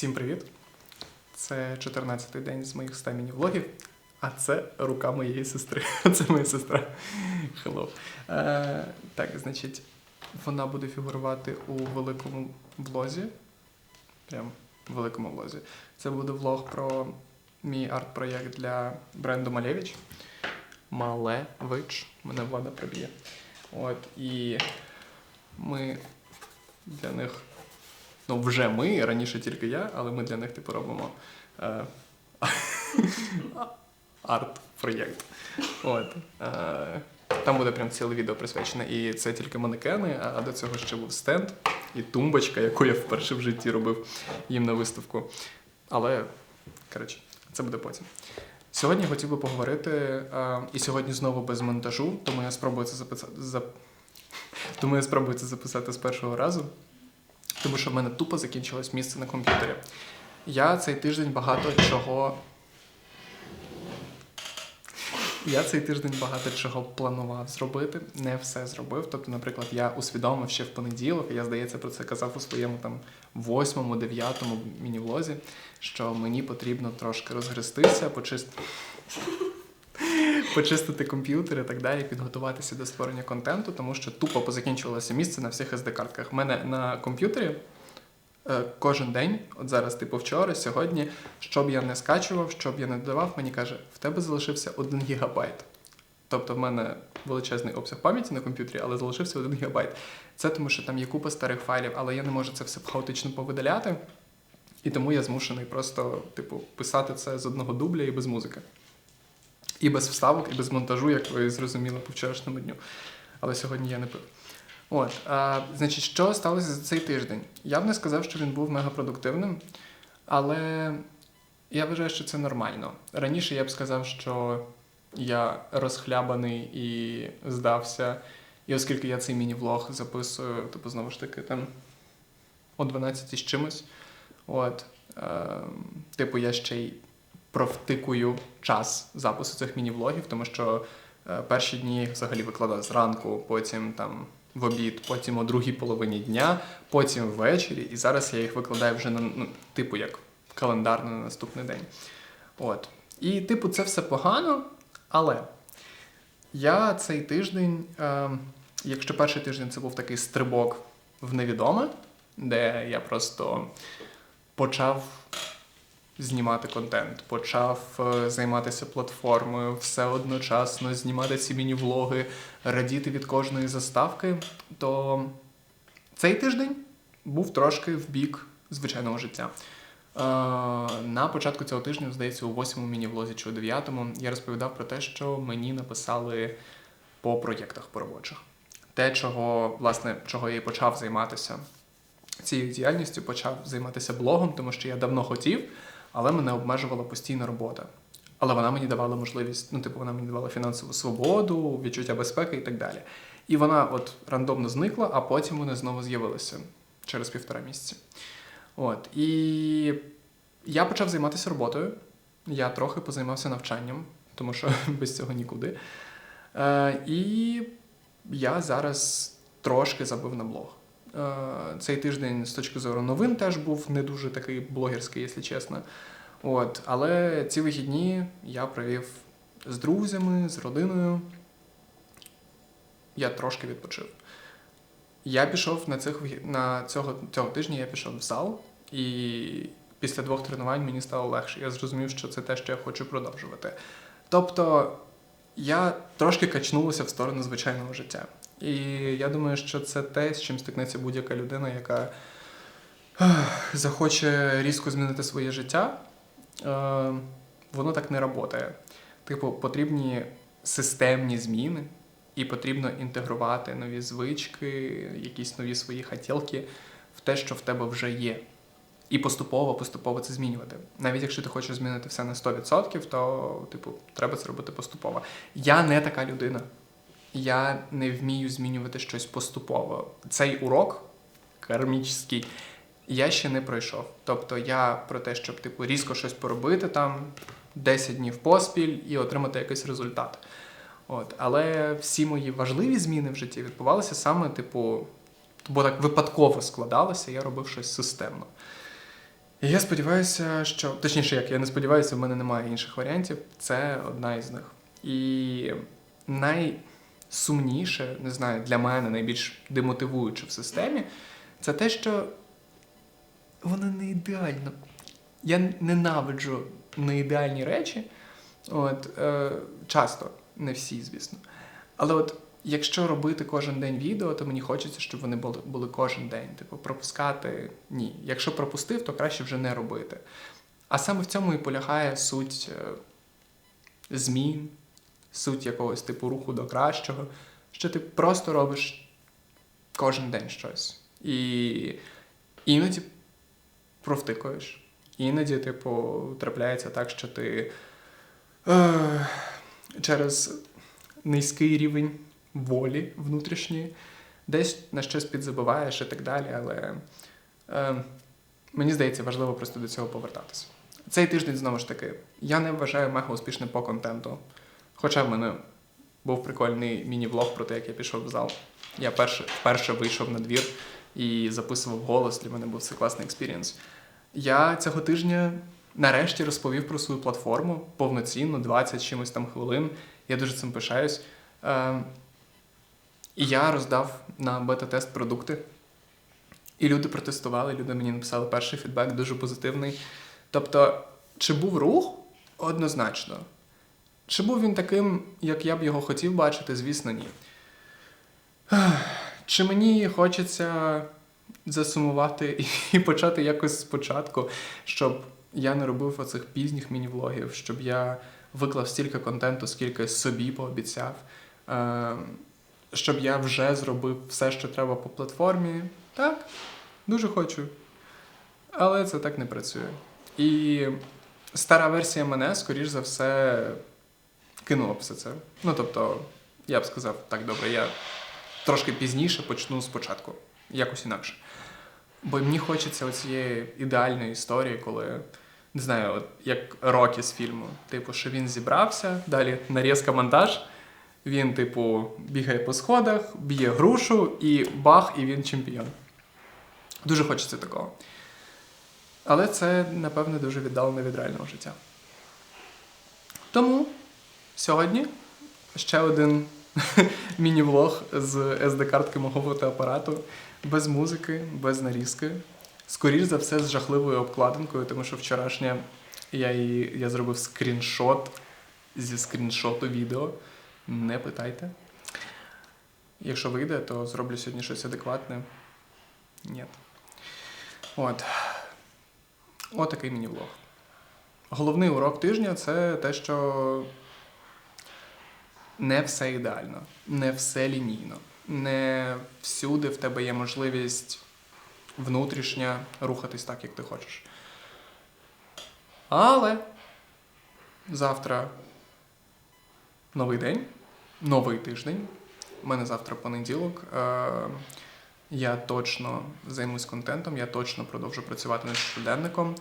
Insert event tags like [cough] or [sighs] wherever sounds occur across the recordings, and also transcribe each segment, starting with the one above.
Всім привіт! Це 14-й день з моїх 100 міні-влогів, а це рука моєї сестри. [laughs] Це моя сестра. Hello. Е, так, значить, вона буде фігурувати у великому влозі. Прям в великому влозі. Це буде влог про мій арт-проєкт для бренду Малевич. Малевич. Мене влада приб'є. От, і ми для них. Ну, вже ми, раніше тільки я, але ми для них типу робимо е, [laughs] арт-проєкт. От. Е, там буде прям ціле відео присвячене. І це тільки манекени, а до цього ще був стенд і тумбочка, яку я вперше в житті робив їм на виставку. Але, коротше, це буде потім. Сьогодні я хотів би поговорити, е, і сьогодні знову без монтажу, тому я спробую це записати. За... [laughs] Тому я спробую це записати з першого разу. Тому що в мене тупо закінчилось місце на комп'ютері. Я цей тиждень багато чого. Я цей тиждень багато чого планував зробити, не все зробив. Тобто, наприклад, я усвідомив ще в понеділок, я здається про це казав у своєму там восьмому, дев'ятому міні-влозі, що мені потрібно трошки розгрестися, почистити. Почистити комп'ютер і так далі, підготуватися до створення контенту, тому що тупо позакінчувалося місце на всіх SD-картках. У мене на комп'ютері е, кожен день, от зараз, типу вчора, сьогодні, що б я не скачував, що б я не додавав, мені каже, в тебе залишився 1 гігабайт. Тобто в мене величезний обсяг пам'яті на комп'ютері, але залишився 1 гігабайт. Це тому, що там є купа старих файлів, але я не можу це все хаотично повидаляти. І тому я змушений просто, типу, писати це з одного дубля і без музики. І без вставок, і без монтажу, як ви зрозуміли по вчорашньому дню. Але сьогодні я не пив. От, а, значить, що сталося за цей тиждень? Я б не сказав, що він був мегапродуктивним, але я вважаю, що це нормально. Раніше я б сказав, що я розхлябаний і здався. І оскільки я цей міні-влог записую, типу, знову ж таки, там о 12 з чимось. От, е, типу, я ще й провтикую час запису цих міні-влогів, тому що е, перші дні їх взагалі викладав зранку, потім там в обід, потім о другій половині дня, потім ввечері, і зараз я їх викладаю вже на ну, типу як календарно на наступний день. От. І, типу, це все погано, але я цей тиждень, е, якщо перший тиждень це був такий стрибок в невідоме, де я просто почав знімати контент, почав е, займатися платформою, все одночасно знімати ці міні-влоги, радіти від кожної заставки, то цей тиждень був трошки в бік звичайного життя. Е, На початку цього тижня, здається, у восьмому міні-влозі чи у дев'ятому я розповідав про те, що мені написали по проєктах по. Те, чого, власне, чого я і почав займатися цією діяльністю, почав займатися блогом, тому що я давно хотів, але мене обмежувала постійна робота. Але вона мені давала можливість, ну, типу, вона мені давала фінансову свободу, відчуття безпеки і так далі. І вона от рандомно зникла, а потім вони знову з'явилися через півтора місяці. От. І я почав займатися роботою. Я трохи позаймався навчанням, тому що [laughs] без цього нікуди. Е, І я зараз трошки забив на блог. Е, Цей тиждень з точки зору новин теж був не дуже такий блогерський, якщо чесно. От, але ці вихідні я провів з друзями, з родиною. Я трошки відпочив. Я пішов на цих на цього, цього тижня я пішов в зал, і після двох тренувань мені стало легше. Я зрозумів, що це те, що я хочу продовжувати. Тобто я трошки качнулася в сторону звичайного життя. І я думаю, що це те, з чим стикнеться будь-яка людина, яка захоче різко змінити своє життя. Е, Воно так не працює. Типу, потрібні системні зміни, і потрібно інтегрувати нові звички, якісь нові свої хотілки в те, що в тебе вже є. І поступово, поступово це змінювати. Навіть якщо ти хочеш змінити все на 100%, то, типу, треба це робити поступово. Я не така людина. Я не вмію змінювати щось поступово. Цей урок кармічний, я ще не пройшов. Тобто я про те, щоб типу різко щось поробити там 10 днів поспіль і отримати якийсь результат. От. Але всі мої важливі зміни в житті відбувалися саме, типу, бо так випадково складалося, я робив щось системно. І я сподіваюся, що точніше, як я не сподіваюся, в мене немає інших варіантів. Це одна із них. І найсумніше, не знаю, для мене найбільш демотивуюче в системі, це те, що воно не ідеально. Я ненавиджу неідеальні речі. От, е, часто, не всі, звісно. Але от якщо робити кожен день відео, то мені хочеться, щоб вони були, були кожен день. Типу, пропускати ні. Якщо пропустив, то краще вже не робити. А саме в цьому і полягає суть е, змін, суть якогось типу руху до кращого, що ти просто робиш кожен день щось. І іноді провтикуєш. Іноді, типу, трапляється так, що ти е, через низький рівень волі внутрішньої, десь на щось підзабуваєш і так далі. Але е, мені здається, важливо просто до цього повертатися. Цей тиждень знову ж таки, я не вважаю мега успішним по контенту. Хоча в мене був прикольний міні-влог про те, як я пішов в зал. Я перше, вперше вийшов на двір і записував голос. Для мене був це класний експірієнс. Я цього тижня нарешті розповів про свою платформу повноцінно, 20 чимось там хвилин. Я дуже цим пишаюсь. Е, і я роздав на бета-тест продукти. І люди протестували, люди мені написали перший фідбек, дуже позитивний. Тобто, чи був рух? Однозначно. Чи був він таким, як я б його хотів бачити? Звісно, ні. [sighs] Чи мені хочеться засумувати і почати якось спочатку, щоб я не робив оцих пізніх міні-влогів, щоб я виклав стільки контенту, скільки собі пообіцяв, е, щоб я вже зробив все, що треба по платформі. Так, дуже хочу. Але це так не працює. І стара версія мене, скоріш за все, кинула б все це. Ну, тобто, я б сказав, так, добре, я трошки пізніше почну спочатку, якось інакше. Бо мені хочеться оцієї ідеальної історії, коли не знаю, от як роки з фільму. Типу, що він зібрався, далі нарізка монтаж. Він, типу, бігає по сходах, б'є грушу і бах, і він чемпіон. Дуже хочеться такого. Але це, напевне, дуже віддалено від реального життя. Тому сьогодні ще один [laughs] міні-влог з SD-картки мого фотоапарату, без музики, без нарізки. Скоріш за все, з жахливою обкладинкою, тому що вчорашня я її, я зробив скріншот зі скріншоту відео. Не питайте. Якщо вийде, то зроблю сьогодні щось адекватне. Ні. От. Отакий міні-влог. Головний урок тижня це те, що не все ідеально, не все лінійно. Не всюди в тебе є можливість внутрішня рухатись так, як ти хочеш. Але завтра новий день, новий тиждень. У мене завтра понеділок. Е, Я точно займусь контентом, я точно продовжу працювати над щоденником.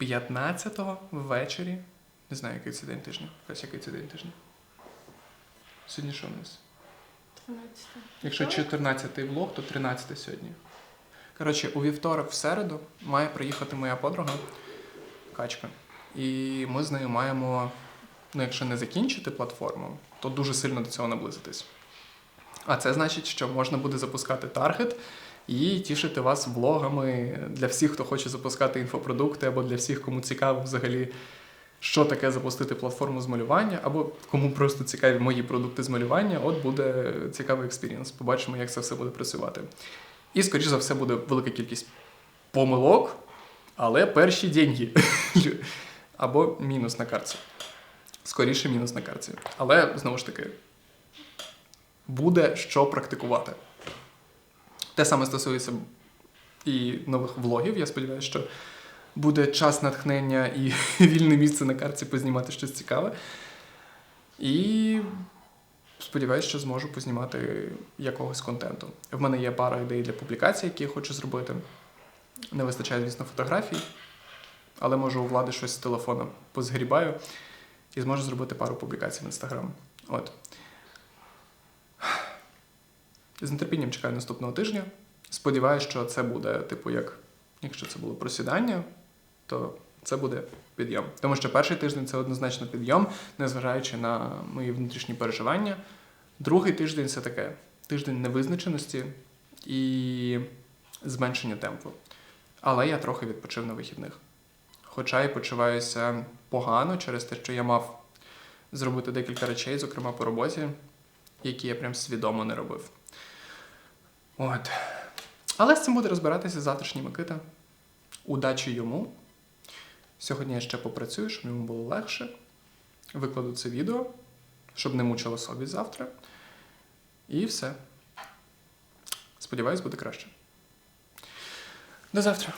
15-го ввечері. Не знаю, який це день тижня. Ось який це день тижня. Сьогодні що у нас? 12. Якщо 14-й влог, то 13 сьогодні. Коротше, у вівторок, в середу, має приїхати моя подруга Качка. І ми з нею маємо, ну, якщо не закінчити платформу, то дуже сильно до цього наблизитись. А це значить, що можна буде запускати таргет і тішити вас влогами для всіх, хто хоче запускати інфопродукти, або для всіх, кому цікаво взагалі, що таке запустити платформу з малювання, або кому просто цікаві мої продукти з малювання, от буде цікавий експірієнс. Побачимо, як це все буде працювати. І, скоріш за все, буде велика кількість помилок, але перші деньги. [laughs] Або мінус на карті. Скоріше мінус на карті. Але знову ж таки, буде що практикувати. Те саме стосується і нових влогів. Я сподіваюся, що буде час натхнення і [laughs] вільне місце на карті познімати щось цікаве. І сподіваюся, що зможу познімати якогось контенту. В мене є пара ідей для публікацій, які я хочу зробити. Не вистачає, звісно, фотографій, але можу у влади щось з телефона позгрібаю і зможу зробити пару публікацій в інстаграм. От. З нетерпінням чекаю наступного тижня. Сподіваюся, що це буде, типу, як якщо це було просідання, то це буде підйом. Тому що перший тиждень це однозначно підйом, незважаючи на мої внутрішні переживання. Другий тиждень це таке тиждень невизначеності і зменшення темпу. Але я трохи відпочив на вихідних. Хоча і почуваюся погано через те, що я мав зробити декілька речей, зокрема по роботі, які я прям свідомо не робив. От. Але з цим буде розбиратися завтрашній Микита. Удачі йому. Сьогодні я ще попрацюю, щоб йому було легше. Викладу це відео, щоб не мучило совість завтра. І все. Сподіваюсь, буде краще. До завтра.